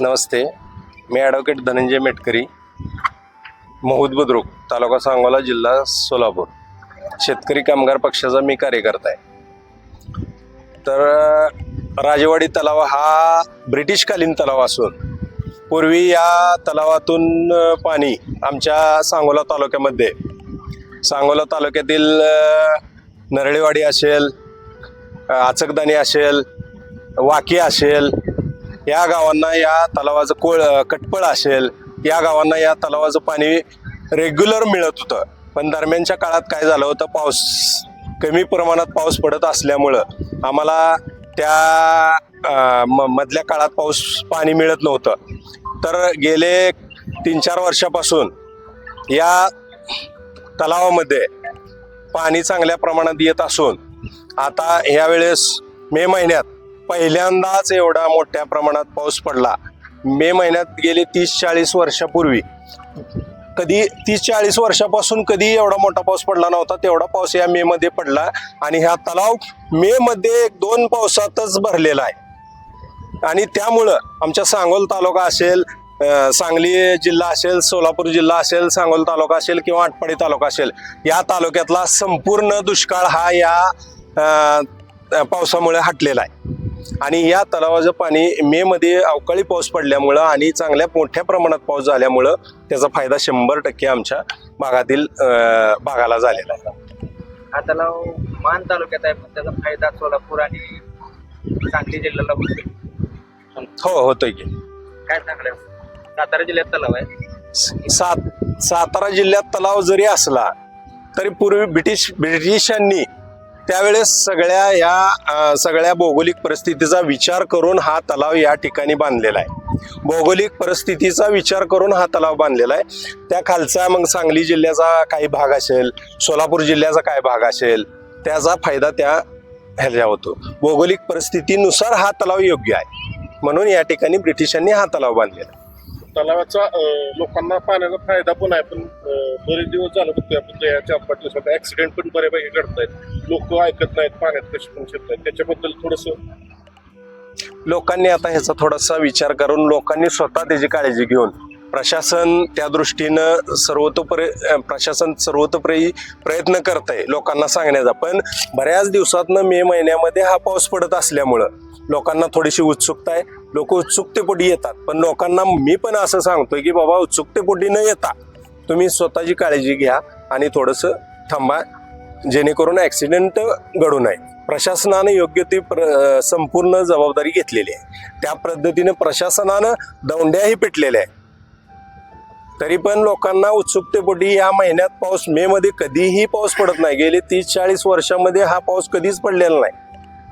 नमस्ते. मी ॲडव्होकेट धनंजय मेटकरी महूद बुद्रुक तालुका सांगोला जिल्हा सोलापूर. शेतकरी कामगार पक्षाचा मी कार्यकर्ता आहे. तर राजेवाडी तलाव हा ब्रिटिशकालीन तलाव असून पूर्वी या तलावातून पाणी आमच्या सांगोला तालुक्यामध्ये सांगोला तालुक्यातील नरळेवाडी असेल आचकदाणी असेल वाकी असेल या गावांना या तलावाचं कोळ कटपळ असेल या गावांना या तलावाचं पाणी रेग्युलर मिळत होतं. पण दरम्यानच्या काळात काय झालं होतं? पाऊस कमी प्रमाणात पाऊस पडत असल्यामुळं आम्हाला त्या म- मधल्या काळात पाऊस पाणी मिळत नव्हतं. तर गेले तीन चार वर्षापासून या तलावामध्ये पाणी चांगल्या प्रमाणात येत असून आता ह्यावेळेस मे महिन्यात पहिल्यांदाच एवढा मोठ्या प्रमाणात पाऊस पडला. मे महिन्यात गेले तीस चाळीस वर्षापूर्वी. कधी तीस चाळीस वर्षापासून कधी एवढा मोठा पाऊस पडला नव्हता तेवढा पाऊस या मे मध्ये पडला आणि हा तलाव मे मध्ये एक दोन पावसातच भरलेला आहे. आणि त्यामुळं आमच्या सांगोल तालुका असेल सांगली जिल्हा असेल सोलापूर जिल्हा असेल सांगोल तालुका असेल किंवा आटपाडी तालुका असेल या तालुक्यातला संपूर्ण दुष्काळ हा या पावसामुळे हटलेला आहे. आणि या तलावाचं पाणी मे मध्ये अवकाळी पाऊस पडल्यामुळं आणि चांगल्या मोठ्या प्रमाणात पाऊस झाल्यामुळं त्याचा फायदा शंभर टक्के आमच्या भागातील भागाला झालेला आहे. हा तलाव मान तालुक्यात आहे पण त्याचा फायदा सोलापूर आणि सांगली जिल्ह्याला होतो हो होतोय की. काय सांगलं? सातारा जिल्ह्यात तलाव आहे. सात सातारा जिल्ह्यात तलाव जरी असला तरी पूर्वी ब्रिटिश ब्रिटिशांनी त्यावेळेस सगळ्या या सगळ्या भौगोलिक परिस्थितीचा विचार करून हा तलाव या ठिकाणी बांधलेला आहे. भौगोलिक परिस्थितीचा विचार करून हा तलाव बांधलेला आहे. त्या खालचा मग सांगली जिल्ह्याचा काही भाग असेल सोलापूर जिल्ह्याचा काय भाग असेल त्याचा फायदा त्या ह्याच्या होतो. भौगोलिक परिस्थितीनुसार हा तलाव योग्य आहे. म्हणून या ठिकाणी ब्रिटिशांनी हा तलाव बांधलेला आहे. तलावाचा लोकांना पाण्याचा फायदा पण आहे पण बरेच दिवस झालं बघतोय आपण दयाच्या चार दिवसात ऍक्सिडेंट पण बऱ्यापैकी घडत आहेत लोक ऐकत नाहीत पाण्यात कशी पण शिरतायत त्याच्याबद्दल थोडस लोकांनी आता ह्याचा थोडासा विचार करून लोकांनी स्वतः त्याची काळजी घेऊन प्रशासन त्या दृष्टीनं सर्वतोपरी प्रशासन सर्वतोपरी प्रयत्न करत आहे लोकांना सांगण्याचा. पण बऱ्याच दिवसातनं मे महिन्यामध्ये हा पाऊस पडत असल्यामुळं लोकांना थोडीशी उत्सुकता आहे. लोक उत्सुकतेपोटी येतात. पण लोकांना मी पण असं सांगतोय की बाबा उत्सुकतेपोटी न येता तुम्ही स्वतःची काळजी घ्या आणि थोडंसं थांबा. जेणेकरून ॲक्सिडेंट घडू नये. प्रशासनानं योग्य ती प्र संपूर्ण जबाबदारी घेतलेली आहे. त्या पद्धतीने प्रशासनानं दौंड्याही पेटलेल्या आहे तरी पण लोकांना उत्सुकतेपोटी या महिन्यात पाऊस मे मध्ये कधीही पाऊस पडत नाही. गेले तीस चाळीस वर्षामध्ये हा पाऊस कधीच पडलेला नाही.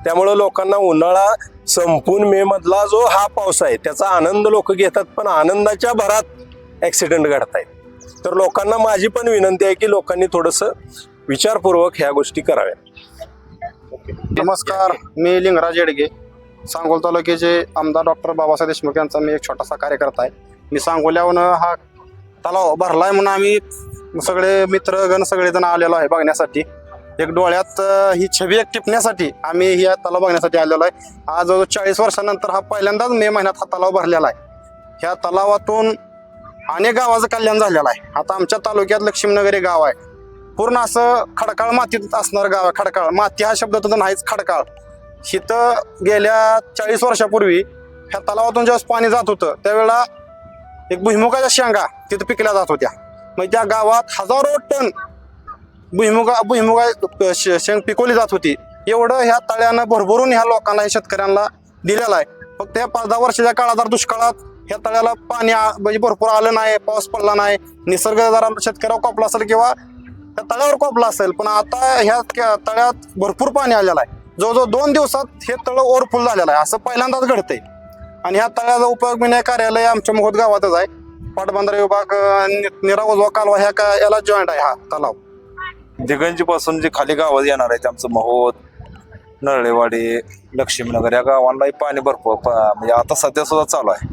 त्यामुळं लोकांना उन्हाळा संपून मे मधला जो हा पाऊस आहे त्याचा आनंद लोक घेतात पण आनंदाच्या भरात ॲक्सिडेंट आहेत तर लोकांना माझी पण विनंती आहे की लोकांनी थोडंसं विचारपूर्वक ह्या गोष्टी कराव्यात. नमस्कार मी लिंगराज येडगे. सांगोल तालुक्याचे आमदार डॉक्टर बाबासाहेब देशमुख यांचा मी एक छोटासा कार्यकर्ता आहे. मी सांगोल्याहून हा तलाव भरलाय म्हणून आम्ही सगळे मित्रगण सगळेजण आलेलो आहे बघण्यासाठी. एक डोळ्यात ही छबी एक टिपण्यासाठी आम्ही ही तलाव बघण्यासाठी आलेलो आहे. आज चाळीस वर्षानंतर हा पहिल्यांदाच मे महिन्यात हा तलाव भरलेला आहे. ह्या तलावातून अनेक गावाचं कल्याण झालेलं आहे. आता आमच्या तालुक्यात लक्ष्मीनगर हे गाव आहे. पूर्ण असं खडकाळ मातीत असणार गाव आहे खडकाळ. माती हा शब्द तर नाहीच खडकाळ. इथं गेल्या चाळीस वर्षापूर्वी ह्या तलावातून ज्यावेळेस पाणी जात होतं त्यावेळेला एक भुईमुगाच्या शेंगा तिथं पिकल्या जात होत्या. मग त्या गावात हजारो टन भुईमुगा भुईमुगा शे- शेंग पिकवली जात होती. एवढं ह्या तळ्यानं भरभरून ह्या लोकांना ह्या शेतकऱ्यांना दिलेलं आहे. फक्त या पाच दहा वर्षाच्या काळात जर दुष्काळात ह्या तळ्याला पाणी म्हणजे भरपूर आलं नाही पाऊस पडला नाही. निसर्ग जरा शेतकऱ्यावर कोपला असेल किंवा त्या तळ्यावर कोपला असेल. पण आता ह्या तळ्यात भरपूर पाणी आलेलं आहे. जवळजवळ दोन दिवसात हे तळ ओरफुल झालेलं आहे. असं पहिल्यांदाच घडतंय. आणि ह्या तळ्याचा उपयोग विनय कार्यालय आमच्या मोहोद गावातच आहे. पाटबंधारे विभाग अं, निरा उजवा कालवा ह्या का याला जॉईंट आहे हा तलाव. दिगंजी पासून जे खाली गावात येणार आहेत आमचं महोद नरळेवाडी लक्ष्मीनगर या गावांनाही पाणी भरपूर प- म्हणजे आता सध्या सुद्धा चालू आहे.